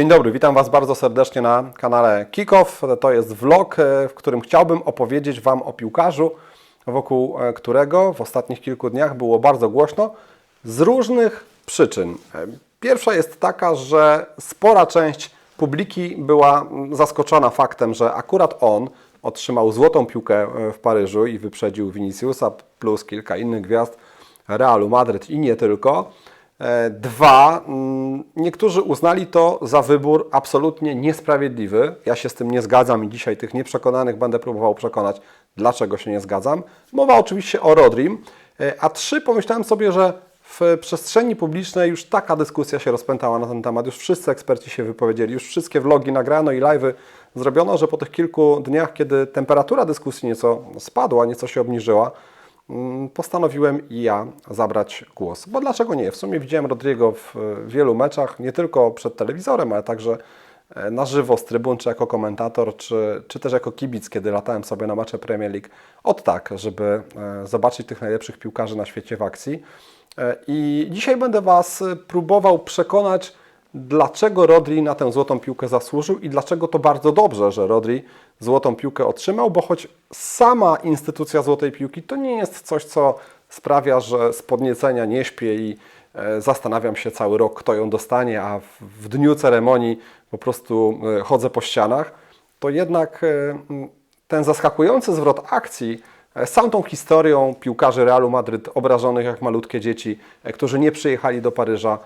Dzień dobry, witam Was bardzo serdecznie na kanale Kickoff. To jest vlog, e, w którym chciałbym opowiedzieć Wam o piłkarzu, wokół e, którego w ostatnich kilku dniach było bardzo głośno z różnych przyczyn. E, Pierwsza jest taka, że spora część publiki była zaskoczona faktem, że akurat on otrzymał złotą piłkę w Paryżu i wyprzedził Viniciusa plus kilka innych gwiazd Realu Madryt i nie tylko. E, Dwa, mm, niektórzy uznali to za wybór absolutnie niesprawiedliwy. Ja się z tym nie zgadzam i dzisiaj tych nieprzekonanych będę próbował przekonać, dlaczego się nie zgadzam. Mowa oczywiście o Rodrim. E, A trzy, pomyślałem sobie, że w przestrzeni publicznej już taka dyskusja się rozpętała na ten temat, już wszyscy eksperci się wypowiedzieli, już wszystkie vlogi nagrano i live'y zrobiono, że po tych kilku dniach, kiedy temperatura dyskusji nieco spadła, nieco się obniżyła, postanowiłem i ja zabrać głos. Bo dlaczego nie? W sumie widziałem Rodrigo w e, wielu meczach, nie tylko przed telewizorem, ale także e, na żywo z trybun, czy jako komentator, czy, czy też jako kibic, kiedy latałem sobie na mecze Premier League. Od tak, żeby e, zobaczyć tych najlepszych piłkarzy na świecie w akcji. I dzisiaj będę Was próbował przekonać, dlaczego Rodri na tę złotą piłkę zasłużył i dlaczego to bardzo dobrze, że Rodri złotą piłkę otrzymał, bo choć sama instytucja złotej piłki to nie jest coś, co sprawia, że z podniecenia nie śpię i e, zastanawiam się cały rok, kto ją dostanie, a w, dniu ceremonii po prostu e, chodzę po ścianach, to jednak e, ten zaskakujący zwrot akcji całą tą historią piłkarzy Realu Madryt obrażonych jak malutkie dzieci, którzy nie przyjechali do Paryża,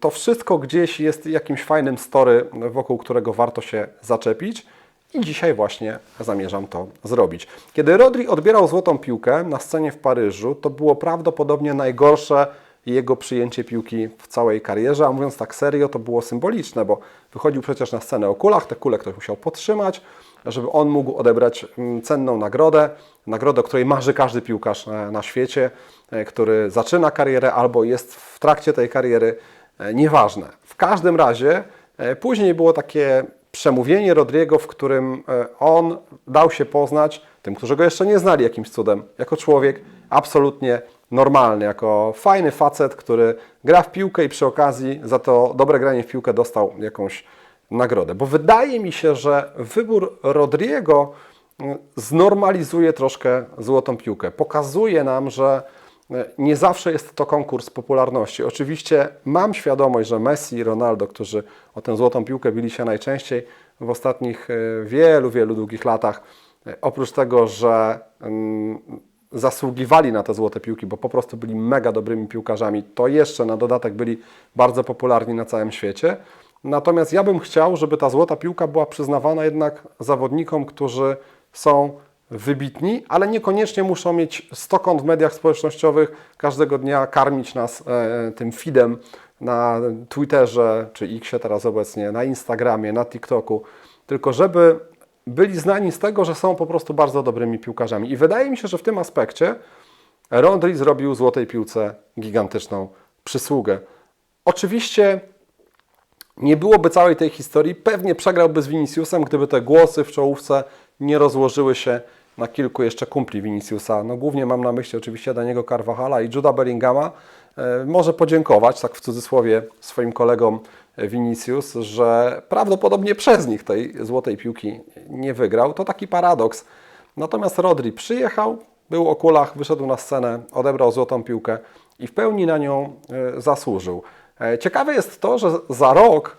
To wszystko gdzieś jest jakimś fajnym story, wokół którego warto się zaczepić. I dzisiaj właśnie zamierzam to zrobić. Kiedy Rodri odbierał złotą piłkę na scenie w Paryżu, to było prawdopodobnie najgorsze jego przyjęcie piłki w całej karierze, a mówiąc tak serio, to było symboliczne, bo wychodził przecież na scenę o kulach, te kule ktoś musiał podtrzymać, żeby on mógł odebrać mm, cenną nagrodę, nagrodę, o której marzy każdy piłkarz e, na świecie, e, który zaczyna karierę albo jest w trakcie tej kariery, e, nieważne. W każdym razie e, później było takie przemówienie Rodriego, w którym on dał się poznać tym, którzy go jeszcze nie znali jakimś cudem, jako człowiek absolutnie normalny, jako fajny facet, który gra w piłkę i przy okazji za to dobre granie w piłkę dostał jakąś nagrodę. Bo wydaje mi się, że wybór Rodriego mm, znormalizuje troszkę złotą piłkę. Pokazuje nam, że e, nie zawsze jest to konkurs popularności. Oczywiście mam świadomość, że Messi i Ronaldo, którzy o tę złotą piłkę bili się najczęściej w ostatnich e, wielu, wielu długich latach, e, oprócz tego, że mm, zasługiwali na te złote piłki, bo po prostu byli mega dobrymi piłkarzami, to jeszcze na dodatek byli bardzo popularni na całym świecie. Natomiast ja bym chciał, żeby ta złota piłka była przyznawana jednak zawodnikom, którzy są wybitni, ale niekoniecznie muszą mieć stokąt w mediach społecznościowych, każdego dnia karmić nas e, tym feedem na Twitterze czy Xie teraz obecnie, na Instagramie, na TikToku, tylko żeby byli znani z tego, że są po prostu bardzo dobrymi piłkarzami. I wydaje mi się, że w tym aspekcie Rodri zrobił złotej piłce gigantyczną przysługę. Oczywiście nie byłoby całej tej historii, pewnie przegrałby z Viniciusem, gdyby te głosy w czołówce nie rozłożyły się na kilku jeszcze kumpli Viniciusa. No głównie mam na myśli oczywiście Daniego Carvajala i Juda Bellingama. E, Może podziękować, tak w cudzysłowie, swoim kolegom Vinicius, że prawdopodobnie przez nich tej złotej piłki nie wygrał. To taki paradoks. Natomiast Rodri przyjechał, był o kulach, wyszedł na scenę, odebrał złotą piłkę i w pełni na nią e, zasłużył. E, Ciekawe jest to, że za rok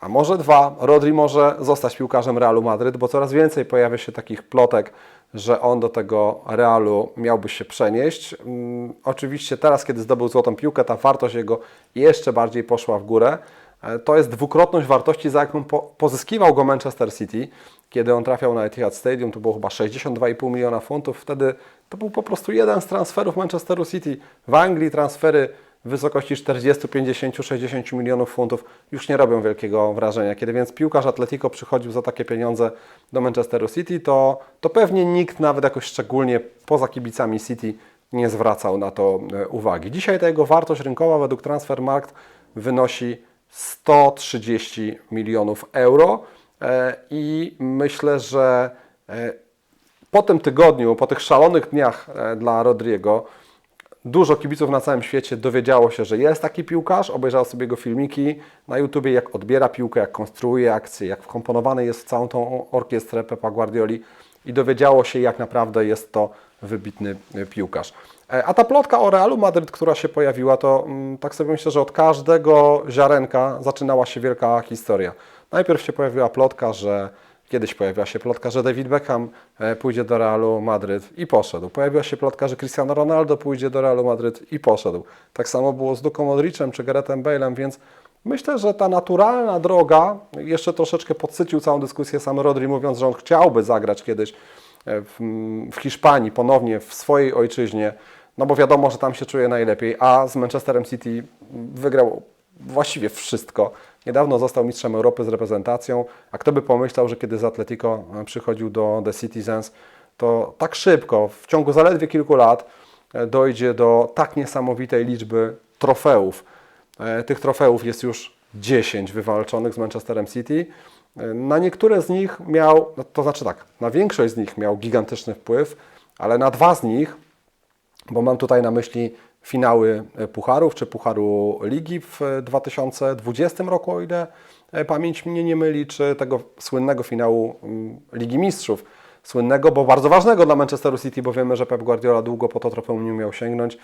a może dwa, Rodri może zostać piłkarzem Realu Madryt, bo coraz więcej pojawia się takich plotek, że on do tego Realu miałby się przenieść. Mm, Oczywiście teraz, kiedy zdobył złotą piłkę, ta wartość jego jeszcze bardziej poszła w górę. E, To jest dwukrotność wartości, za jaką po, pozyskiwał go Manchester City, kiedy on trafiał na Etihad Stadium, to było chyba 62,5 miliona funtów. Wtedy to był po prostu jeden z transferów Manchesteru City. W Anglii transfery w wysokości 40, 50, 60 milionów funtów już nie robią wielkiego wrażenia. Kiedy więc piłkarz Atletico przychodził za takie pieniądze do Manchesteru City, to, to pewnie nikt nawet jakoś szczególnie poza kibicami City nie zwracał na to e, uwagi. Dzisiaj ta jego wartość rynkowa według Transfermarkt wynosi 130 milionów euro e, i myślę, że e, po tym tygodniu, po tych szalonych dniach dla Rodriego, dużo kibiców na całym świecie dowiedziało się, że jest taki piłkarz, obejrzało sobie jego filmiki na YouTubie, jak odbiera piłkę, jak konstruuje akcje, jak wkomponowany jest w całą tą orkiestrę Pepa Guardioli i dowiedziało się, jak naprawdę jest to wybitny piłkarz. E, A ta plotka o Realu Madryt, która się pojawiła, to mm, tak sobie myślę, że od każdego ziarenka zaczynała się wielka historia. Najpierw się pojawiła plotka, że kiedyś pojawiła się plotka, że David Beckham e, pójdzie do Realu Madryt i poszedł. Pojawiła się plotka, że Cristiano Ronaldo pójdzie do Realu Madryt i poszedł. Tak samo było z Luką Modricem czy Garethem Bale'em, więc myślę, że ta naturalna droga, jeszcze troszeczkę podsycił całą dyskusję sam Rodri, mówiąc, że on chciałby zagrać kiedyś e, w, w Hiszpanii ponownie, w swojej ojczyźnie, no bo wiadomo, że tam się czuje najlepiej, a z Manchesterem City wygrał właściwie wszystko. Niedawno został mistrzem Europy z reprezentacją, a kto by pomyślał, że kiedy z Atletico e, przychodził do The Citizens, to tak szybko, w ciągu zaledwie kilku lat e, dojdzie do tak niesamowitej liczby trofeów. E, Tych trofeów jest już 10 wywalczonych z Manchesterem City. Na niektóre z nich miał, no to znaczy tak, na większość z nich miał gigantyczny wpływ, ale na dwa z nich bo mam tutaj na myśli finały e, Pucharów czy Pucharu Ligi w e, 2020 roku, o ile e, pamięć mnie nie myli, czy tego słynnego finału mm, Ligi Mistrzów. Słynnego, bo bardzo ważnego dla Manchesteru City, bo wiemy, że Pep Guardiola długo po to trofeum nie umiał sięgnąć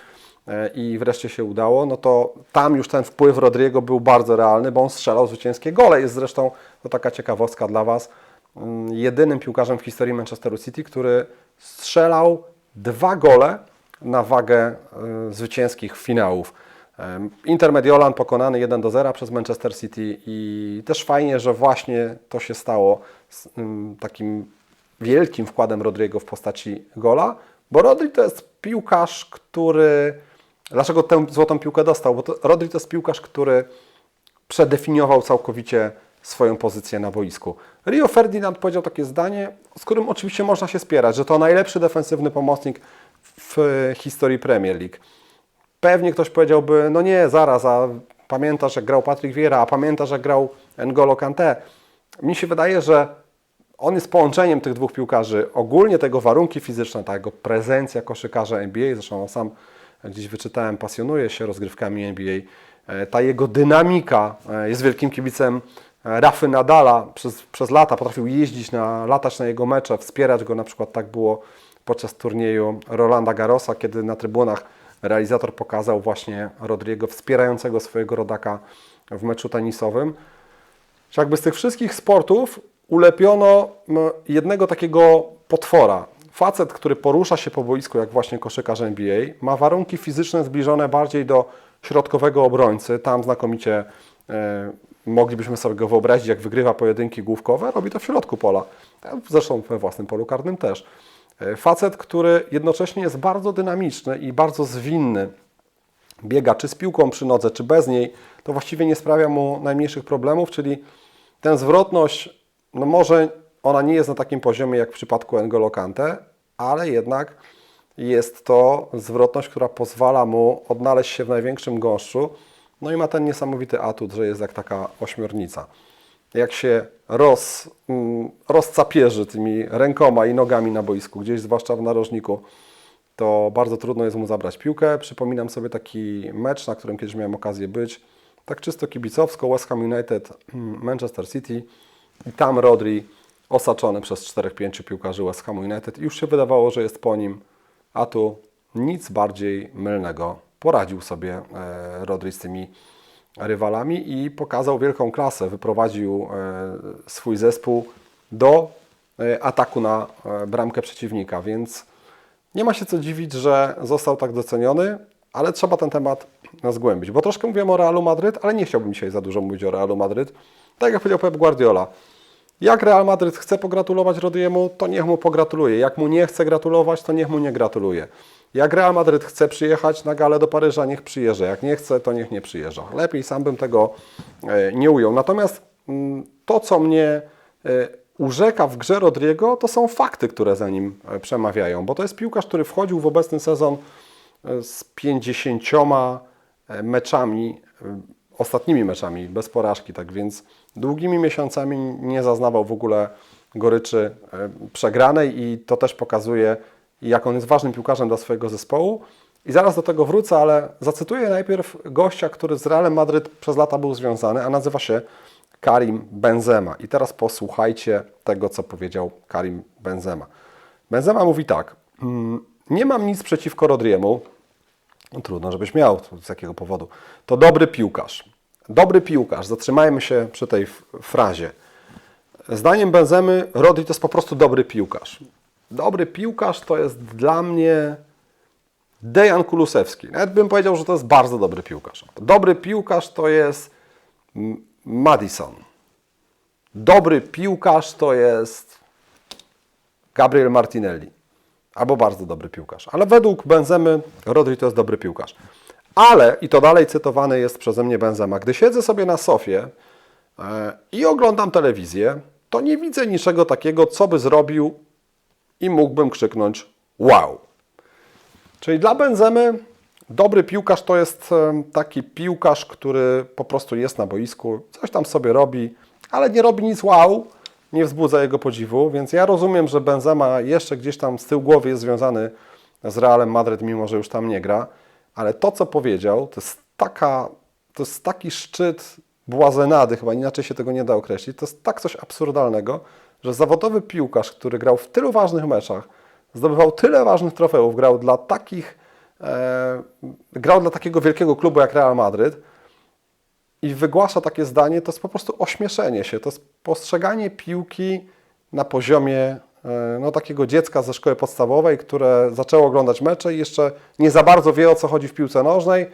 e, i wreszcie się udało, no to tam już ten wpływ Rodriego był bardzo realny, bo on strzelał zwycięskie gole. Jest zresztą, to taka ciekawostka dla Was, mm, jedynym piłkarzem w historii Manchesteru City, który strzelał dwa gole na wagę y, zwycięskich finałów. Em, Inter Mediolan pokonany 1 do 0 przez Manchester City i też fajnie, że właśnie to się stało z ym, takim wielkim wkładem Rodriego w postaci gola, bo Rodri to jest piłkarz, który... Dlaczego tę złotą piłkę dostał? Bo to, Rodri to jest piłkarz, który przedefiniował całkowicie swoją pozycję na boisku. Rio Ferdinand powiedział takie zdanie, z którym oczywiście można się spierać, że to najlepszy defensywny pomocnik w historii Premier League. Pewnie ktoś powiedziałby, no nie, zaraz, a pamiętasz jak grał Patrick Vieira, a pamiętasz jak grał N'Golo Kanté. Mi się wydaje, że on jest połączeniem tych dwóch piłkarzy. Ogólnie tego warunki fizyczne, ta jego prezencja koszykarza NBA, zresztą on sam gdzieś wyczytałem, pasjonuje się rozgrywkami NBA. E, Ta jego dynamika, e, jest wielkim kibicem e, Rafy Nadala, przez, przez lata potrafił jeździć, na, latać na jego mecze, wspierać go, na przykład tak było podczas turnieju Rolanda Garrosa, kiedy na trybunach realizator pokazał właśnie Rodriego wspierającego swojego rodaka w meczu tenisowym. Że jakby z tych wszystkich sportów ulepiono m, jednego takiego potwora. Facet, który porusza się po boisku, jak właśnie koszykarz NBA, ma warunki fizyczne zbliżone bardziej do środkowego obrońcy. Tam znakomicie e, moglibyśmy sobie go wyobrazić, jak wygrywa pojedynki główkowe, robi to w środku pola. Zresztą we własnym polu karnym też. E, Facet, który jednocześnie jest bardzo dynamiczny i bardzo zwinny biega czy z piłką przy nodze, czy bez niej, to właściwie nie sprawia mu najmniejszych problemów, czyli tę zwrotność, no może ona nie jest na takim poziomie jak w przypadku N'Golo Kante, ale jednak jest to zwrotność, która pozwala mu odnaleźć się w największym gąszczu, no i ma ten niesamowity atut, że jest jak taka ośmiornica. Jak się roz, mm, rozcapierzy tymi rękoma i nogami na boisku, gdzieś zwłaszcza w narożniku, to bardzo trudno jest mu zabrać piłkę. Przypominam sobie taki mecz, na którym kiedyś miałem okazję być, tak czysto kibicowsko, West Ham United, mm, Manchester City i tam Rodri osaczony przez 4-5 piłkarzy West Ham United i już się wydawało, że jest po nim, a tu nic bardziej mylnego. Poradził sobie e, Rodri z tymi rywalami i pokazał wielką klasę. Wyprowadził e, swój zespół do e, ataku na e, bramkę przeciwnika, więc nie ma się co dziwić, że został tak doceniony, ale trzeba ten temat zgłębić, bo troszkę mówiłem o Realu Madryt, ale nie chciałbym dzisiaj za dużo mówić o Realu Madryt. Tak jak powiedział Pep Guardiola, jak Real Madryt chce pogratulować Rodiemu, to niech mu pogratuluje. Jak mu nie chce gratulować, to niech mu nie gratuluje. Jak Real Madryt chce przyjechać na galę do Paryża, niech przyjeżdża. Jak nie chce, to niech nie przyjeżdża. Lepiej sam bym tego e, nie ujął. Natomiast mm, to, co mnie e, urzeka w grze Rodriego, to są fakty, które za nim e, przemawiają. Bo to jest piłkarz, który wchodził w obecny sezon z 50 e, meczami, ostatnimi meczami bez porażki, tak więc długimi miesiącami nie zaznawał w ogóle goryczy e, przegranej i to też pokazuje, jak on jest ważnym piłkarzem dla swojego zespołu, I zaraz do tego wrócę, ale zacytuję najpierw gościa, który z Realem Madryt przez lata był związany, a nazywa się Karim Benzema. I teraz posłuchajcie tego, co powiedział Karim Benzema. Benzema mówi tak. "Mm, Nie mam nic przeciwko Rodriemu. No, trudno, żebyś miał. Z jakiego powodu? To dobry piłkarz. Dobry piłkarz. Zatrzymajmy się przy tej frazie. Zdaniem Benzemy Rodri to jest po prostu dobry piłkarz. Dobry piłkarz to jest dla mnie Dejan Kulusewski. Nawet bym powiedział, że to jest bardzo dobry piłkarz. Dobry piłkarz to jest Madison. Dobry piłkarz to jest Gabriel Martinelli. Albo bardzo dobry piłkarz. Ale według Benzemy Rodri to jest dobry piłkarz. Ale, i to dalej cytowany jest przeze mnie Benzema, gdy siedzę sobie na sofie e, i oglądam telewizję, to nie widzę niczego takiego, co by zrobił i mógłbym krzyknąć wow. Czyli dla Benzemy dobry piłkarz to jest e, taki piłkarz, który po prostu jest na boisku, coś tam sobie robi, ale nie robi nic wow, nie wzbudza jego podziwu, więc ja rozumiem, że Benzema jeszcze gdzieś tam z tyłu głowy jest związany z Realem Madryt, mimo że już tam nie gra, ale to, co powiedział, to jest taka, to jest taki szczyt błazenady, chyba inaczej się tego nie da określić, to jest tak coś absurdalnego, że zawodowy piłkarz, który grał w tylu ważnych meczach, zdobywał tyle ważnych trofeów, grał dla takich, e, grał dla takiego wielkiego klubu jak Real Madryt i wygłasza takie zdanie, to jest po prostu ośmieszenie się, to jest postrzeganie piłki na poziomie e, no, takiego dziecka ze szkoły podstawowej, które zaczęło oglądać mecze i jeszcze nie za bardzo wie o co chodzi w piłce nożnej,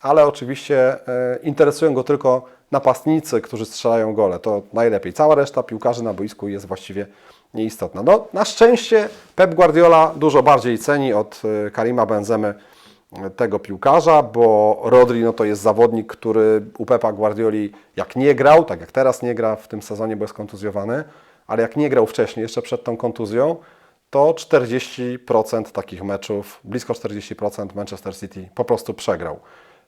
ale oczywiście e, interesują go tylko napastnicy, którzy strzelają gole. To najlepiej. Cała reszta piłkarzy na boisku jest właściwie nieistotna. No, na szczęście Pep Guardiola dużo bardziej ceni od e, Karima Benzemy tego piłkarza, bo Rodri no to jest zawodnik, który u Pepa Guardioli jak nie grał, tak jak teraz nie gra w tym sezonie, bo jest kontuzjowany, ale jak nie grał wcześniej, jeszcze przed tą kontuzją, to 40% takich meczów, blisko 40% Manchester City po prostu przegrał.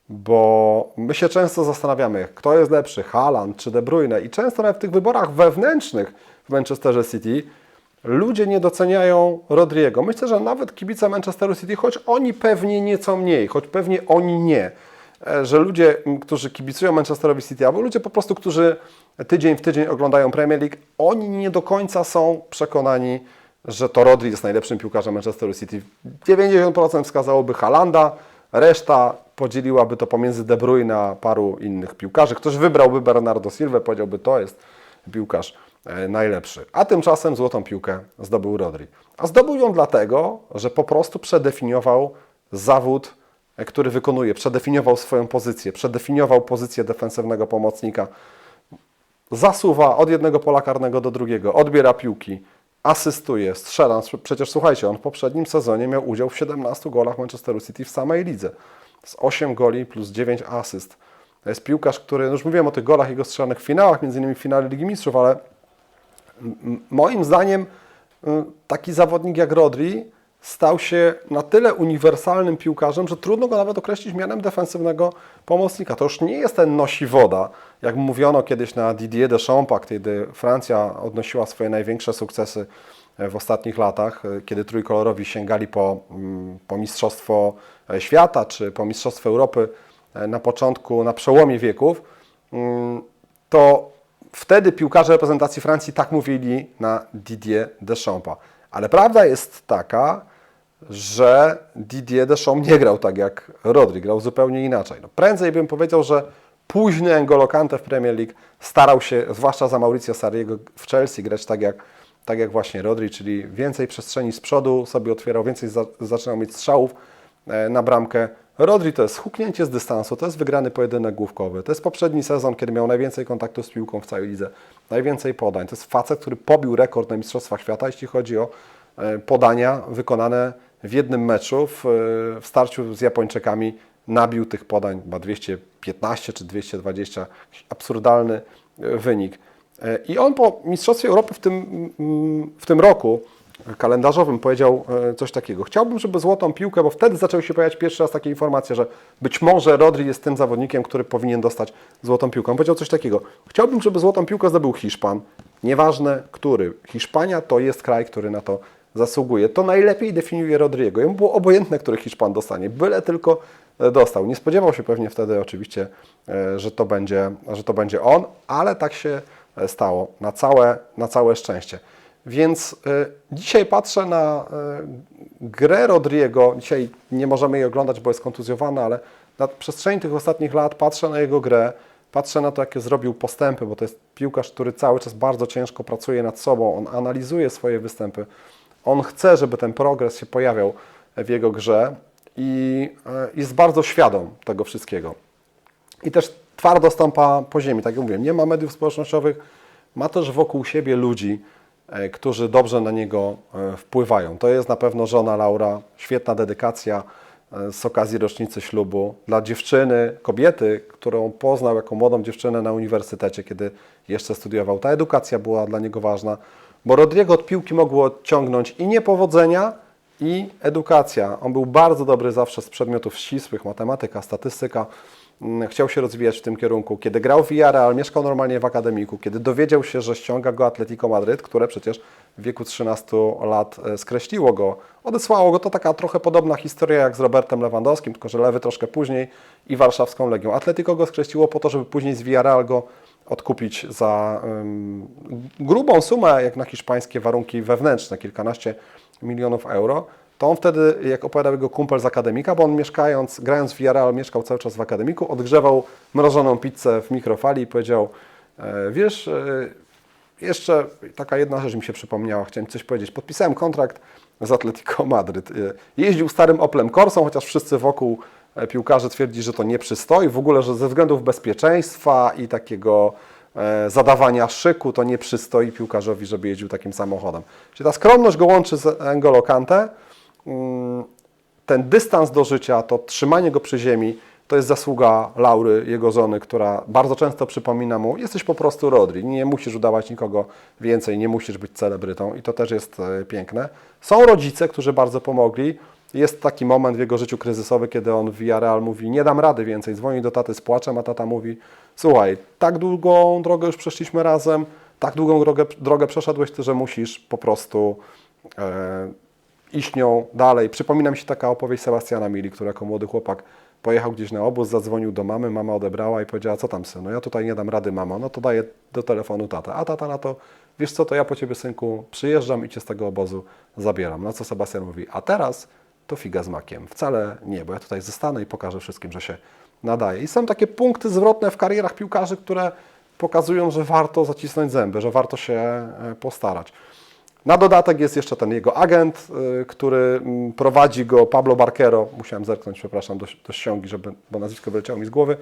Bo my się często zastanawiamy, kto jest lepszy, Haaland czy De Bruyne i często nawet w tych wyborach wewnętrznych w Manchesterze City ludzie nie doceniają Rodriego. Myślę, że nawet kibice Manchesteru City, choć oni pewnie nieco mniej, choć pewnie oni nie, e, że ludzie, którzy kibicują Manchesterowi City, albo ludzie po prostu, którzy tydzień w tydzień oglądają Premier League, oni nie do końca są przekonani, że to Rodri jest najlepszym piłkarzem Manchesteru City. 90% wskazałoby Halanda, reszta podzieliłaby to pomiędzy De Bruyne a paru innych piłkarzy. Ktoś wybrałby Bernardo Silva, powiedziałby, to jest piłkarz najlepszy. A tymczasem złotą piłkę zdobył Rodri. A zdobył ją dlatego, że po prostu przedefiniował zawód, e, który wykonuje, przedefiniował swoją pozycję, przedefiniował pozycję defensywnego pomocnika, zasuwa od jednego pola karnego do drugiego, odbiera piłki, asystuje, strzela. Przecież słuchajcie, on w poprzednim sezonie miał udział w 17 golach Manchesteru City w samej lidze. Z 8 goli plus 9 asyst. To jest piłkarz, który, no już mówiłem o tych golach jego strzelonych w finałach, między innymi w finale Ligi Mistrzów, ale moim zdaniem y, taki zawodnik jak Rodri stał się na tyle uniwersalnym piłkarzem, że trudno go nawet określić mianem defensywnego pomocnika. To już nie jest ten nosi woda, jak mówiono kiedyś na Didier Deschamps, kiedy Francja odnosiła swoje największe sukcesy w ostatnich latach, y, kiedy trójkolorowi sięgali po, mm, po Mistrzostwo e, Świata czy po Mistrzostwo Europy e, na początku, na przełomie wieków, mm, to wtedy piłkarze reprezentacji Francji tak mówili na Didier Deschamps. Ale prawda jest taka, że Didier Deschamps nie grał tak jak Rodri, grał zupełnie inaczej. No, prędzej bym powiedział, że późny N'Golo Kante w Premier League starał się, zwłaszcza za Mauricio Sarriego w Chelsea, grać tak jak, tak jak właśnie Rodri, czyli więcej przestrzeni z przodu sobie otwierał, więcej za, zaczynał mieć strzałów e, na bramkę. Rodri to jest huknięcie z dystansu, to jest wygrany pojedynek główkowy. To jest poprzedni sezon, kiedy miał najwięcej kontaktu z piłką w całej lidze, najwięcej podań. To jest facet, który pobił rekord na Mistrzostwach Świata, jeśli chodzi o e, podania wykonane w jednym meczu w, e, w starciu z Japończykami. Nabił tych podań chyba 215 czy 220, jakiś absurdalny e, wynik. I on po Mistrzostwie Europy w tym, w tym roku kalendarzowym powiedział e, coś takiego. Chciałbym, żeby złotą piłkę, bo wtedy zaczęły się pojawiać pierwszy raz takie informacje, że być może Rodri jest tym zawodnikiem, który powinien dostać złotą piłkę. On powiedział coś takiego. Chciałbym, żeby złotą piłkę zdobył Hiszpan. Nieważne który. Hiszpania to jest kraj, który na to zasługuje. To najlepiej definiuje Rodrigo. Jemu było obojętne, który Hiszpan dostanie, byle tylko e, dostał. Nie spodziewał się pewnie wtedy oczywiście, e, że to będzie, że to będzie on, ale tak się stało na całe, na całe szczęście. Więc e, dzisiaj patrzę na e, grę Rodrigo. Dzisiaj nie możemy jej oglądać, bo jest kontuzjowany, ale na przestrzeni tych ostatnich lat patrzę na jego grę, patrzę na to, jakie zrobił postępy, bo to jest piłkarz, który cały czas bardzo ciężko pracuje nad sobą, on analizuje swoje występy, on chce, żeby ten progres się pojawiał w jego grze i e, jest bardzo świadom tego wszystkiego. I też twardo stąpa po ziemi, tak jak mówiłem, nie ma mediów społecznościowych, ma też wokół siebie ludzi, którzy dobrze na niego e, wpływają. To jest na pewno żona Laura, świetna dedykacja e, z okazji rocznicy ślubu dla dziewczyny, kobiety, którą poznał jako młodą dziewczynę na uniwersytecie, kiedy jeszcze studiował. Ta edukacja była dla niego ważna, bo Rodrigo od piłki mogło odciągnąć i niepowodzenia, i edukacja. On był bardzo dobry zawsze z przedmiotów ścisłych, matematyka, statystyka. Mm, Chciał się rozwijać w tym kierunku. Kiedy grał w Villarreal, mieszkał normalnie w akademiku, kiedy dowiedział się, że ściąga go Atletico Madryt, które przecież w wieku 13 lat e, skreśliło go, odesłało go, to taka trochę podobna historia jak z Robertem Lewandowskim, tylko że Lewy troszkę później i warszawską Legią. Atletico go skreśliło po to, żeby później z Villarreal go odkupić za ym, grubą sumę, jak na hiszpańskie warunki wewnętrzne, kilkanaście milionów euro, to on wtedy, jak opowiadał jego kumpel z akademika, bo on mieszkając, grając w Villarreal, mieszkał cały czas w akademiku, odgrzewał mrożoną pizzę w mikrofali i powiedział, e, wiesz, e, jeszcze taka jedna rzecz mi się przypomniała, chciałem coś powiedzieć. Podpisałem kontrakt z Atletico Madryt. E, Jeździł starym Oplem Corsą, chociaż wszyscy wokół piłkarze twierdzi, że to nie przystoi, w ogóle, że ze względów bezpieczeństwa i takiego zadawania szyku, to nie przystoi piłkarzowi, żeby jeździł takim samochodem. Czyli ta skromność go łączy z N'Golo Kante. Mm, Ten dystans do życia, to trzymanie go przy ziemi, to jest zasługa Laury, jego żony, która bardzo często przypomina mu, jesteś po prostu Rodri, nie musisz udawać nikogo więcej, nie musisz być celebrytą i to też jest e, piękne. Są rodzice, którzy bardzo pomogli. Jest taki moment w jego życiu kryzysowy, kiedy on w Villarreal mówi, nie dam rady więcej, dzwoni do taty z płaczem, a tata mówi, słuchaj, tak długą drogę już przeszliśmy razem, tak długą drogę, drogę przeszedłeś ty, że musisz po prostu e, iść nią dalej. Przypomina mi się taka opowieść Sebastiana Mili, który jako młody chłopak pojechał gdzieś na obóz, zadzwonił do mamy, mama odebrała i powiedziała, co tam synu, ja tutaj nie dam rady mamo, no to daję do telefonu tatę, a tata na to, wiesz co, to ja po ciebie synku przyjeżdżam i cię z tego obozu zabieram. Na co Sebastian mówi, a teraz to figa z makiem. Wcale nie, bo ja tutaj zostanę i pokażę wszystkim, że się nadaje. I są takie punkty zwrotne w karierach piłkarzy, które pokazują, że warto zacisnąć zęby, że warto się e, postarać. Na dodatek jest jeszcze ten jego agent, y, który mm, prowadzi go, Pablo Barquero, musiałem zerknąć, przepraszam, do, do ściągi, żeby, bo nazwisko wyleciało mi z głowy.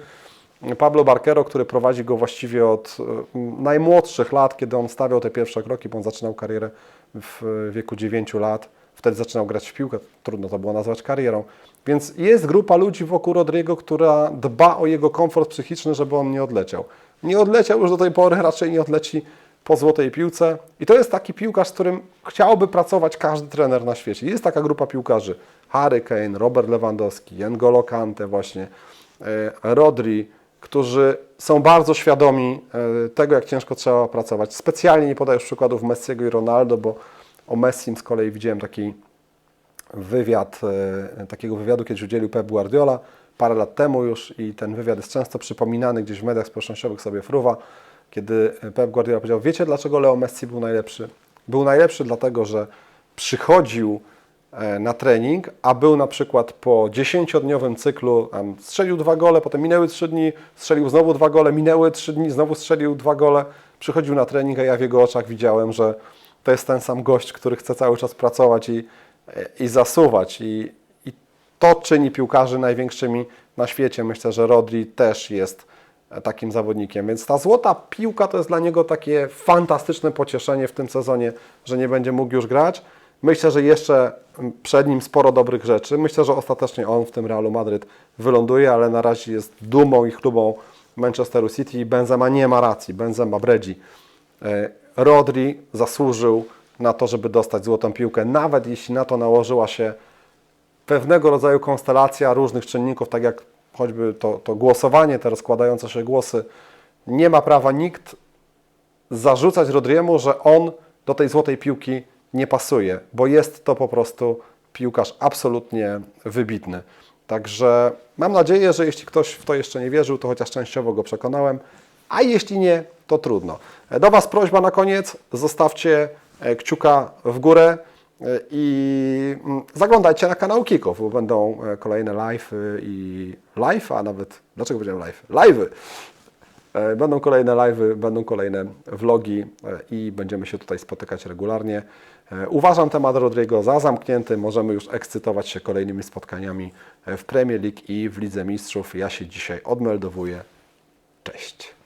Pablo Barquero, który prowadzi go właściwie od y, najmłodszych lat, kiedy on stawiał te pierwsze kroki, bo on zaczynał karierę w wieku 9 lat. Wtedy zaczynał grać w piłkę, trudno to było nazwać karierą. Więc jest grupa ludzi wokół Rodrigo, która dba o jego komfort psychiczny, żeby on nie odleciał. Nie odleciał już do tej pory, raczej nie odleci po złotej piłce. I to jest taki piłkarz, z którym chciałby pracować każdy trener na świecie. Jest taka grupa piłkarzy. Harry Kane, Robert Lewandowski, N'Golo Kante właśnie, e, Rodri, którzy są bardzo świadomi e, tego, jak ciężko trzeba pracować. Specjalnie nie podaję przykładów Messiego i Ronaldo, bo o Messim z kolei widziałem taki wywiad, e, takiego wywiadu kiedyś udzielił Pep Guardiola parę lat temu już i ten wywiad jest często przypominany gdzieś w mediach społecznościowych sobie fruwa, kiedy Pep Guardiola powiedział, wiecie dlaczego Leo Messi był najlepszy? Był najlepszy dlatego, że przychodził e, na trening, a był na przykład po 10-dniowym cyklu, tam strzelił dwa gole, potem minęły 3 dni, strzelił znowu dwa gole, minęły 3 dni, znowu strzelił dwa gole, przychodził na trening, a ja w jego oczach widziałem, że to jest ten sam gość, który chce cały czas pracować i, i zasuwać. I, I to czyni piłkarzy największymi na świecie. Myślę, że Rodri też jest takim zawodnikiem. Więc ta złota piłka to jest dla niego takie fantastyczne pocieszenie w tym sezonie, że nie będzie mógł już grać. Myślę, że jeszcze przed nim sporo dobrych rzeczy. Myślę, że ostatecznie on w tym Realu Madryt wyląduje, ale na razie jest dumą i chlubą Manchesteru City Benzema nie ma racji. Benzema bredzi. E, Rodri zasłużył na to, żeby dostać złotą piłkę, nawet jeśli na to nałożyła się pewnego rodzaju konstelacja różnych czynników, tak jak choćby to, to głosowanie, te rozkładające się głosy. Nie ma prawa nikt zarzucać Rodriemu, że on do tej złotej piłki nie pasuje, bo jest to po prostu piłkarz absolutnie wybitny. Także mam nadzieję, że jeśli ktoś w to jeszcze nie wierzył, to chociaż częściowo go przekonałem, a jeśli nie, to trudno. E, Do Was prośba na koniec, zostawcie e, kciuka w górę i mm, zaglądajcie na kanał Kików, bo będą e, kolejne live i live, a nawet, dlaczego powiedziałem live? Live'y. E, Będą kolejne live'y, będą kolejne vlogi e, i będziemy się tutaj spotykać regularnie. E, Uważam temat Rodrigo za zamknięty. Możemy już ekscytować się kolejnymi spotkaniami e, w Premier League i w Lidze Mistrzów. Ja się dzisiaj odmeldowuję. Cześć.